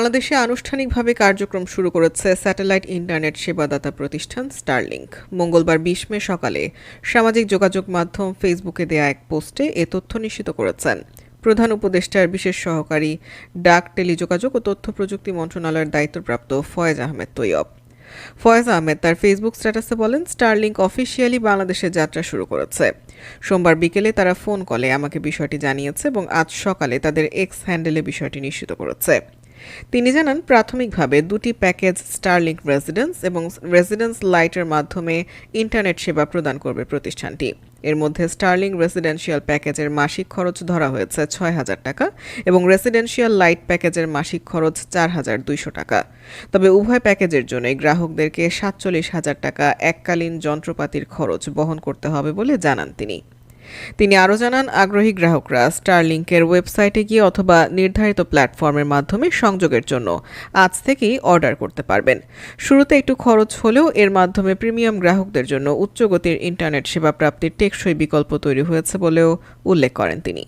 বাংলাদেশে আনুষ্ঠানিকভাবে কার্যক্রম শুরু করেছে স্যাটেলাইট ইন্টারনেট সেবাদাতা প্রতিষ্ঠান স্টারলিংক। মঙ্গলবার বিশ মে সকালে সামাজিক যোগাযোগ মাধ্যম ফেসবুকে দেয়া এক পোস্টে এ তথ্য নিশ্চিত করেছেন। প্রধান উপদেষ্টার বিশেষ সহকারী ডাক টেলিযোগাযোগ ও তথ্য প্রযুক্তি মন্ত্রণালয়ের দায়িত্বপ্রাপ্ত ফয়েজ আহমেদ তৈয়ব। ফয়েজ আহমেদ তার ফেসবুক স্ট্যাটাসে বলেন, স্টারলিংক অফিসিয়ালি বাংলাদেশে যাত্রা শুরু করেছে। সোমবার বিকেলে তারা ফোন কলে আমাকে বিষয়টি জানিয়েছে এবং আজ সকালে তাদের এক্স হ্যান্ডেলে বিষয়টি নিশ্চিত করেছে। তিনি জানান, প্রাথমিকভাবে দুটি প্যাকেজ স্টারলিংক রেসিডেন্স এবং রেসিডেন্স লাইটের মাধ্যমে ইন্টারনেট সেবা প্রদান করবে প্রতিষ্ঠানটি। এর মধ্যে স্টার্লিং রেসিডেন্সিয়াল প্যাকেজের মাসিক খরচ ধরা হয়েছে ছয় হাজার টাকা এবং রেসিডেন্সিয়াল লাইট প্যাকেজের মাসিক খরচ চার হাজার দুইশো টাকা। তবে উভয় প্যাকেজের জন্যই গ্রাহকদেরকে সাতচল্লিশ হাজার টাকা এককালীন যন্ত্রপাতির খরচ বহন করতে হবে বলে জানান তিনি। তিনি আরও জানান, আগ্রহী গ্রাহকরা স্টারলিংকের ওয়েবসাইটে গিয়ে অথবা নির্ধারিত প্ল্যাটফর্মের মাধ্যমে সংযোগের জন্য আজ থেকেই অর্ডার করতে পারবেন। শুরুতে একটু খরচ হলেও এর মাধ্যমে প্রিমিয়াম গ্রাহকদের জন্য উচ্চগতির ইন্টারনেট সেবা প্রাপ্তির টেকসই বিকল্প তৈরি হয়েছে বলেও উল্লেখ করেন তিনি।